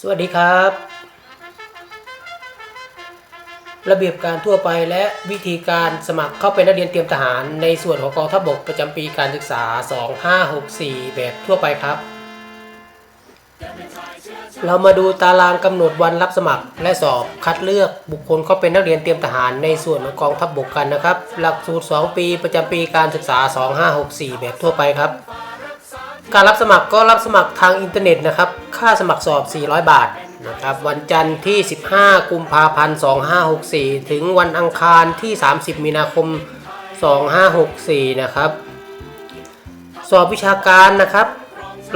สวัสดีครับ ระเบียบการทั่วไปและวิธีการสมัครเข้าเป็นนักเรียนเตรียมทหาร ในส่วนของกองทัพบกประจำปีการศึกษา 2564 แบบทั่วไปครับ เรามาดูตารางกำหนดวันรับสมัครและสอบคัดเลือกบุคคลเข้าเป็นนักเรียนเตรียมทหาร ในส่วนของกองทัพบกกันนะครับ หลักสูตร 2 ปีประจำปีการศึกษา 2564 แบบทั่วไปครับ การรับสมัครก็รับสมัครทางอินเทอร์เน็ตนะครับ ค่าสมัครสอบ 400 บาทนะครับ วันจันทร์ที่ 15 กุมภาพันธ์ 2564 ถึงวันอังคารที่ 30 มีนาคม 2564 นะครับ สอบวิชาการนะครับ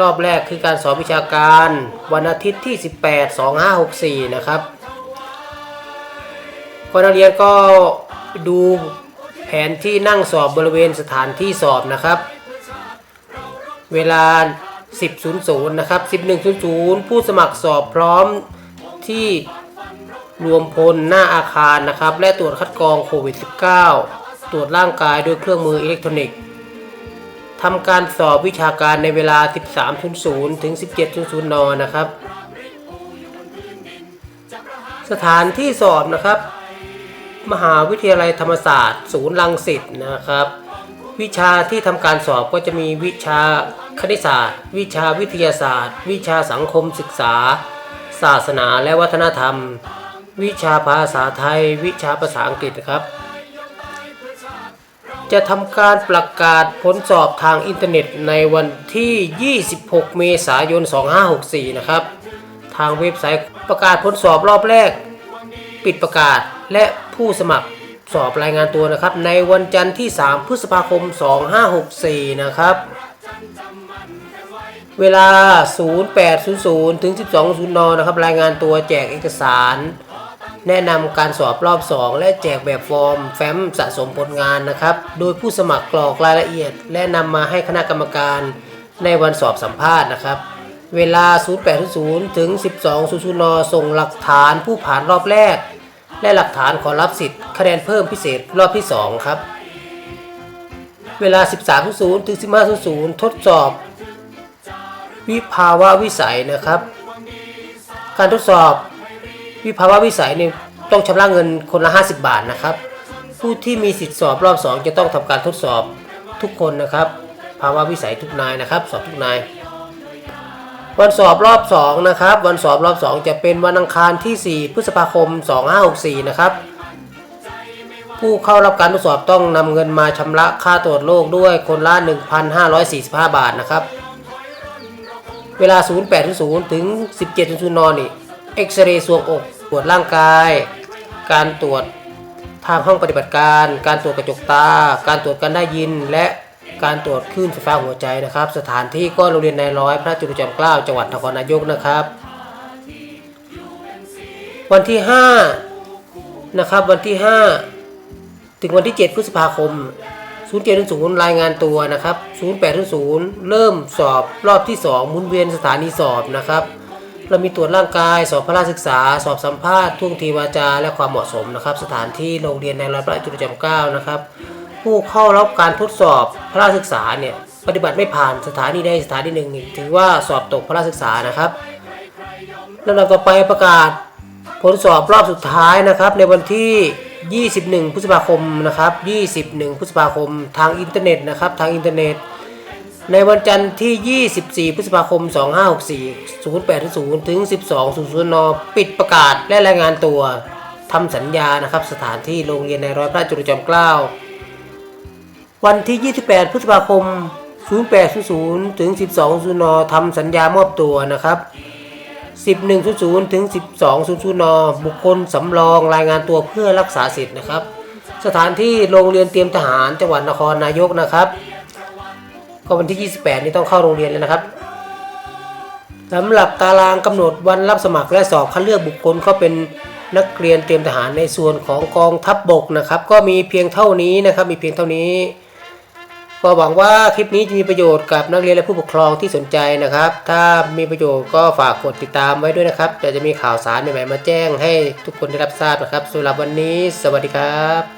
รอบแรกคือการสอบวิชาการ วันอาทิตย์ที่ 18 2564 นะครับคนนักเรียนก็ดูแผนที่นั่งสอบบริเวณสถานที่สอบนะครับ เวลา 10.00 นะครับ 11.00 ผู้สมัครสอบพร้อมที่รวมพลหน้าอาคารนะครับ และตรวจคัดกรองโควิด -19 ตรวจร่างกายด้วยเครื่องมืออิเล็กทรอนิกส์ทำการสอบวิชาการในเวลา 13.00 ถึง 17.00 น นะครับ สถานที่สอบนะครับ มหาวิทยาลัยธรรมศาสตร์ ศูนย์รังสิตนะครับ วิชาที่ทำการสอบก็จะมีวิชาคณิตศาสตร์ วิชาวิทยาศาสตร์ วิชาสังคมศึกษา ศาสนาและวัฒนธรรม วิชาภาษาไทย วิชาภาษาอังกฤษครับ จะทำการประกาศผลสอบทางอินเทอร์เน็ตในวันที่ 26 เมษายน 2564 นะครับ ทางเว็บไซต์ประกาศผลสอบรอบแรก ปิดประกาศและผู้สมัคร สอบรายงานตัวนะครับ ในวันจันทร์ที่ 3 พฤษภาคม 2564 นะครับ เวลา 0800 ถึง 12.00นนะครับ รายงานตัวแจกเอกสาร แนะนำการสอบรอบ 2 และแจกแบบฟอร์ม แฟ้มสะสมผลงานนะครับ โดยผู้สมัครกรอกรายละเอียด และนำมาให้คณะกรรมการในวันสอบสัมภาษณ์นะครับเวลา 0800 ถึง 12.00 น ส่งหลักฐานผู้ผ่านรอบแรก และหลักฐานขอรับสิทธิ์คะแนนเพิ่มพิเศษรอบที่ 2 ครับ เวลา 13.00 ถึง 15.00 ทดสอบ วิภาวะวิสัยนะครับ การทดสอบวิภาวะวิสัยเนี่ยต้องชำระเงินคนละ 50 บาทนะครับ ผู้ที่มีสิทธิสอบรอบ 2 จะต้องทำการทดสอบทุกคนนะครับ ภาวะวิสัยทุกนายนะครับ สอบทุกนาย วันสอบรอบ2นะครับวันสอบรอบ 2 จะเป็นวันอังคารที่ 4 พฤษภาคม 2564 นะครับ ผู้เข้ารับการทดสอบต้องนำเงินมาชำระค่าตรวจโรคด้วยคนละ 1,545 บาทนะครับ เวลา 08.00 ถึง 17.00 นนี่เอ็กซเรย์สวงอกตรวจร่างกาย การตรวจทางห้องปฏิบัติการ การตรวจกระจกตา การตรวจการได้ยิน และ การตรวจคลื่นไฟฟ้าหัวใจนะครับ สถานที่ก็โรงเรียนนายร้อย พระจุลจอมเกล้าจังหวัดนครนายกนะครับ วันที่5นะครับวันที่ 5 ถึงวันที่ 7 พฤษภาคม 0700รายงานตัวนะครับ 0800 เริ่มสอบรอบที่ 2 มุนเวียนสถานีสอบนะครับ เรามีตรวจร่างกายสอบพระราศึกษา สอบสัมภาษณ์ท่วงทีวาจาและความเหมาะสมนะครับ สถานที่โรงเรียนในร้อยพระจุลจอมเกล้านะครับ ผู้เข้ารับการทดสอบพระราชศึกษาเนี่ยปฏิบัติไม่ผ่านสถานีใดสถานีหนึ่งถือว่าสอบตกพระราชศึกษานะครับลำดับต่อไปประกาศผลสอบรอบสุดท้ายนะครับ ในวันที่ 21 พฤษภาคมนะครับ 21 พฤษภาคม ทางอินเทอร์เน็ตนะครับทางอินเทอร์เน็ต ในวันจันทร์ที่ 24 พฤษภาคม 2564 08.0 ถึง 12.00 น ปิดประกาศและรายงานตัวทำสัญญานะครับ สถานที่โรงเรียนในร้อยพระจุลจอมเกล้า วันที่ 28 พฤษภาคม 08.00 ถึง 12.00 น ทำสัญญามอบตัวนะครับ 11.00 ถึง 12.00 น บุคคลสำรองรายงานตัวเพื่อรักษาสิทธิ์นะครับ สถานที่โรงเรียนเตรียมทหารจังหวัดนครนายกนะครับ ก็วันที่ 28 นี้ต้องเข้าโรงเรียนแล้วนะครับสำหรับตารางกำหนดวันรับสมัครและสอบคัดเลือกบุคคลเข้าเป็นนักเรียนเตรียมทหารในส่วนของกองทัพบบกนะครับ ก็มีเพียงเท่านี้นะครับ มีเพียงเท่านี้ ก็หวังว่าคลิปนี้จะมีประโยชน์กับนักเรียนและผู้ปกครองที่สนใจนะครับ ถ้ามีประโยชน์ก็ฝากกดติดตามไว้ด้วยนะครับจะจะมีข่าวสารใหม่ๆมาแจ้งให้ทุกคนได้รับทราบนะครับสำหรับวันนี้ สวัสดีครับ